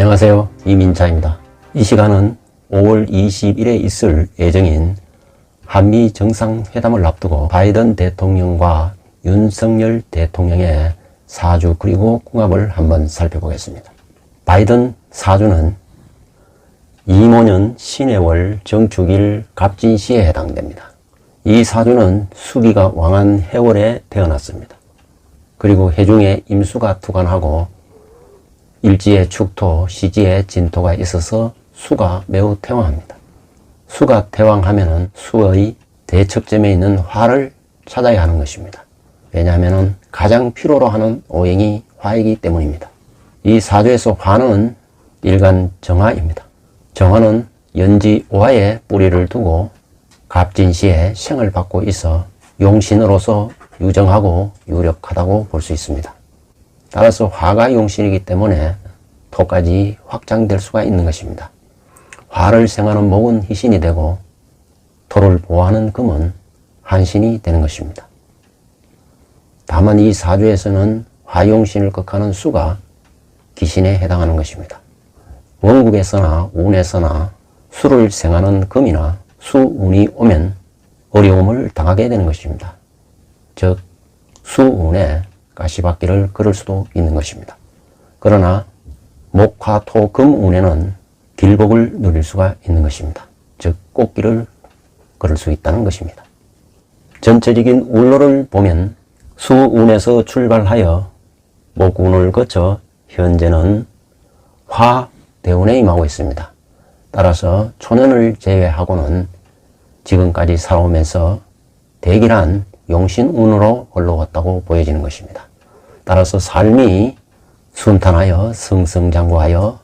안녕하세요. 이민자입니다. 이 시간은 5월 20일에 있을 예정인 한미 정상회담을 앞두고 바이든 대통령과 윤석열 대통령의 사주 그리고 궁합을 한번 살펴보겠습니다. 바이든 사주는 이모년 신해월 정축일 갑진시에 해당됩니다. 이 사주는 수기가 왕한 해월에 태어났습니다. 그리고 해중에 임수가 투관하고 일지에 축토, 시지에 진토가 있어서 수가 매우 태왕합니다. 수가 태왕하면은 수의 대척점에 있는 화를 찾아야 하는 것입니다. 왜냐하면 가장 필요로 하는 오행이 화이기 때문입니다. 이 사주에서 화는 일간 정화입니다. 정화는 연지 오화에 뿌리를 두고 갑진시에 생을 받고 있어 용신으로서 유정하고 유력하다고 볼 수 있습니다. 따라서 화가 용신이기 때문에 토까지 확장될 수가 있는 것입니다. 화를 생하는 목은 희신이 되고 토를 보호하는 금은 한신이 되는 것입니다. 다만 이 사주에서는 화용신을 극하는 수가 기신에 해당하는 것입니다. 원국에서나 운에서나 수를 생하는 금이나 수운이 오면 어려움을 당하게 되는 것입니다. 즉 수운에 가시밭길을 걸을 수도 있는 것입니다. 그러나 목화 토 금 운에는 길복을 누릴 수가 있는 것입니다. 즉 꽃길을 걸을 수 있다는 것입니다. 전체적인 울로를 보면 수운에서 출발하여 목운을 거쳐 현재는 화 대운에 임하고 있습니다. 따라서 초년을 제외하고는 지금까지 살아오면서 대기란 용신운으로 흘러왔다고 보여지는 것입니다. 따라서 삶이 순탄하여 승승장구하여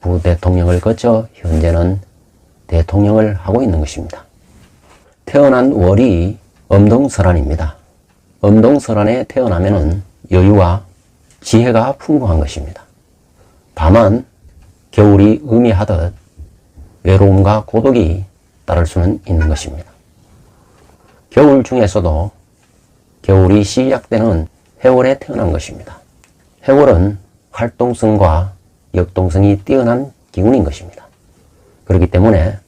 부대통령을 거쳐 현재는 대통령을 하고 있는 것입니다. 태어난 월이 엄동설안입니다. 엄동설안에 태어나면 여유와 지혜가 풍부한 것입니다. 다만 겨울이 의미하듯 외로움과 고독이 따를 수는 있는 것입니다. 겨울 중에서도 겨울이 시작되는 해월에 태어난 것입니다. 해월은 활동성과 역동성이 뛰어난 기운인 것입니다. 그렇기 때문에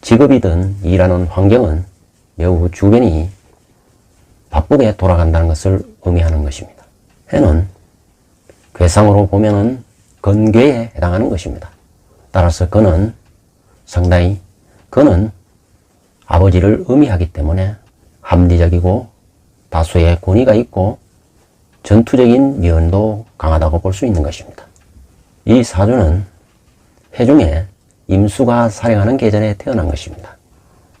직업이든 일하는 환경은 매우 주변이 바쁘게 돌아간다는 것을 의미하는 것입니다. 해는 괴상으로 보면은 건괴에 해당하는 것입니다. 따라서 그는 상당히 그는 아버지를 의미하기 때문에 합리적이고 다수의 권위가 있고 전투적인 면도 강하다고 볼 수 있는 것입니다. 이 사주는 해중에 임수가 살행하는 계절에 태어난 것입니다.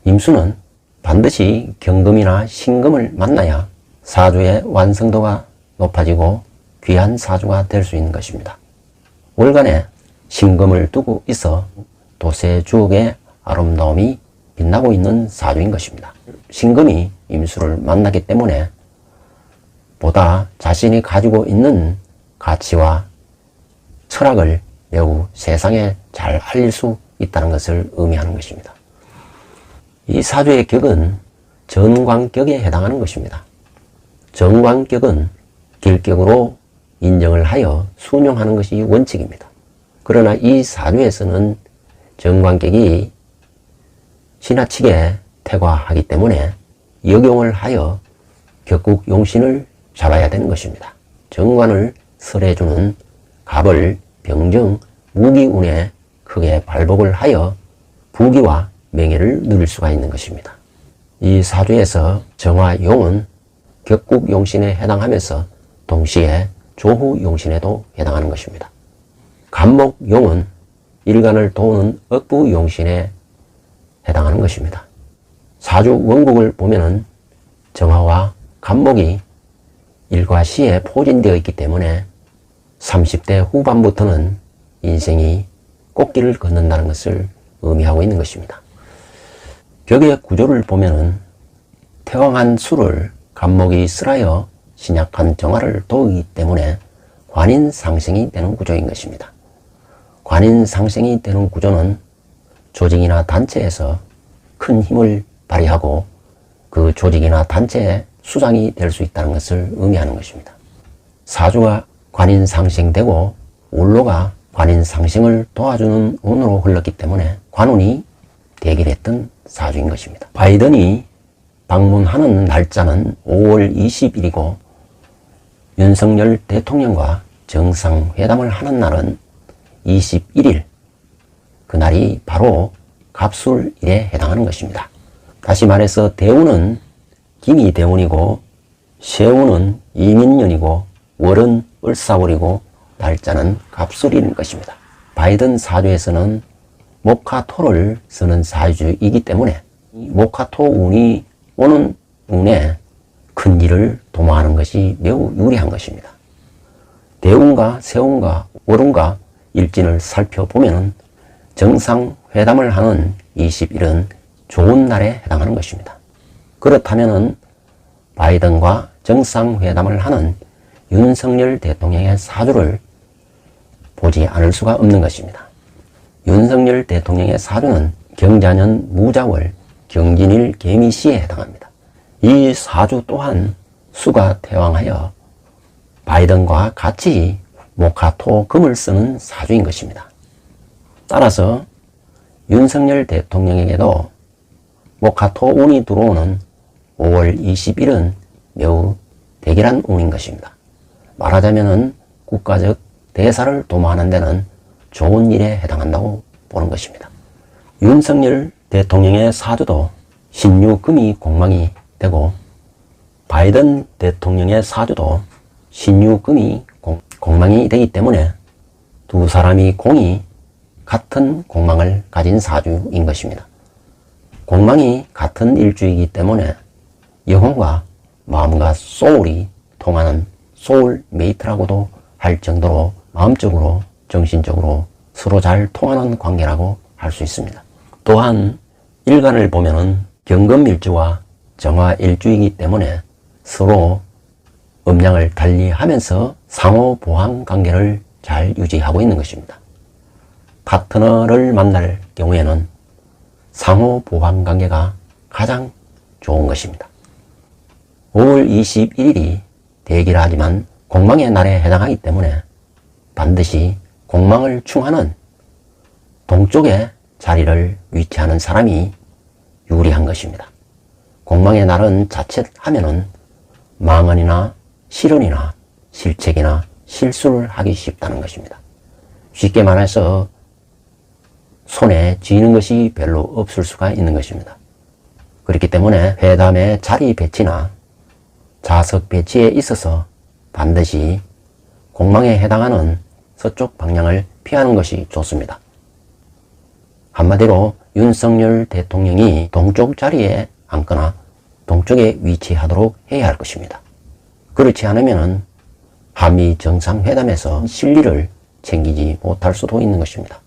임수는 반드시 경금이나 신금을 만나야 사주의 완성도가 높아지고 귀한 사주가 될 수 있는 것입니다. 월간에 신금을 두고 있어 도세 주옥의 아름다움이 빛나고 있는 사주인 것입니다. 신금이 임수를 만나기 때문에 보다 자신이 가지고 있는 가치와 철학을 매우 세상에 잘 알릴 수 있다는 것을 의미하는 것입니다. 이 사주의 격은 전광격에 해당하는 것입니다. 전광격은 길격으로 인정을 하여 순용하는 것이 원칙입니다. 그러나 이 사주에서는 전광격이 지나치게 태과하기 때문에 역용을 하여 격국 용신을 잡아야 되는 것입니다. 정관을 설해주는 갑을 병정 무기운에 크게 발복을 하여 부귀와 명예를 누릴 수가 있는 것입니다. 이 사주에서 정화용은 격국용신에 해당하면서 동시에 조후용신에도 해당하는 것입니다. 간목용은 일간을 도우는 억부용신에 해당하는 것입니다. 사주 원국을 보면은 정화와 간목이 일과 시에 포진되어 있기 때문에 30대 후반부터는 인생이 꽃길을 걷는다는 것을 의미하고 있는 것입니다. 벽의 구조를 보면은 태왕한 수를 간목이 쓸하여 신약한 정화를 도우기 때문에 관인 상생이 되는 구조인 것입니다. 관인 상생이 되는 구조는 조직이나 단체에서 큰 힘을 발휘하고 그 조직이나 단체의 수장이 될 수 있다는 것을 의미하는 것입니다. 사주가 관인 상생되고 울로가 관인 상승을 도와주는 운으로 흘렀기 때문에 관운이 대결했던 사주인 것입니다. 바이든이 방문하는 날짜는 5월 20일이고 윤석열 대통령과 정상회담을 하는 날은 21일 그날이 바로 갑술일에 해당하는 것입니다. 다시 말해서 대운은 김이 대운이고 세운은 이민년이고 월은 을사월이고 날짜는 갑술일인 것입니다. 바이든 사주에서는 목화토를 쓰는 사주이기 때문에 이 목화토 운이 오는 운에 큰 일을 도모하는 것이 매우 유리한 것입니다. 대운과 세운과 월운과 일진을 살펴보면 정상회담을 하는 20일은 좋은 날에 해당하는 것입니다. 그렇다면 바이든과 정상회담을 하는 윤석열 대통령의 사주를 보지 않을 수가 없는 것입니다. 윤석열 대통령의 사주는 경자년 무자월 경진일 개미시에 해당합니다. 이 사주 또한 수가 태왕하여 바이든과 같이 목화토 금을 쓰는 사주인 것입니다. 따라서 윤석열 대통령에게도 목화토 운이 들어오는 5월 20일은 매우 대결한 운인 것입니다. 말하자면 국가적 대사를 도모하는 데는 좋은 일에 해당한다고 보는 것입니다. 윤석열 대통령의 사주도 신유금이 공망이 되고 바이든 대통령의 사주도 신유금이 공, 공망이 되기 때문에 두 사람이 공이 같은 공망을 가진 사주인 것입니다. 공망이 같은 일주이기 때문에 영혼과 마음과 소울이 통하는 소울 메이트라고도 할 정도로 마음적으로 정신적으로 서로 잘 통하는 관계라고 할 수 있습니다. 또한 일간을 보면은 경금일주와 정화일주이기 때문에 서로 음량을 달리하면서 상호 보완 관계를 잘 유지하고 있는 것입니다. 파트너를 만날 경우에는 상호 보완 관계가 가장 좋은 것입니다. 5월 21일이 대기하지만 공망의 날에 해당하기 때문에 반드시 공망을 충하는 동쪽에 자리를 위치하는 사람이 유리한 것입니다. 공망의 날은 자칫하면은 망언이나 실언이나 실책이나 실수를 하기 쉽다는 것입니다. 쉽게 말해서 손에 쥐는 것이 별로 없을 수가 있는 것입니다. 그렇기 때문에 회담의 자리 배치나 좌석 배치에 있어서 반드시 공망에 해당하는 서쪽 방향을 피하는 것이 좋습니다. 한마디로 윤석열 대통령이 동쪽 자리에 앉거나 동쪽에 위치하도록 해야 할 것입니다. 그렇지 않으면 한미 정상회담에서 실리를 챙기지 못할 수도 있는 것입니다.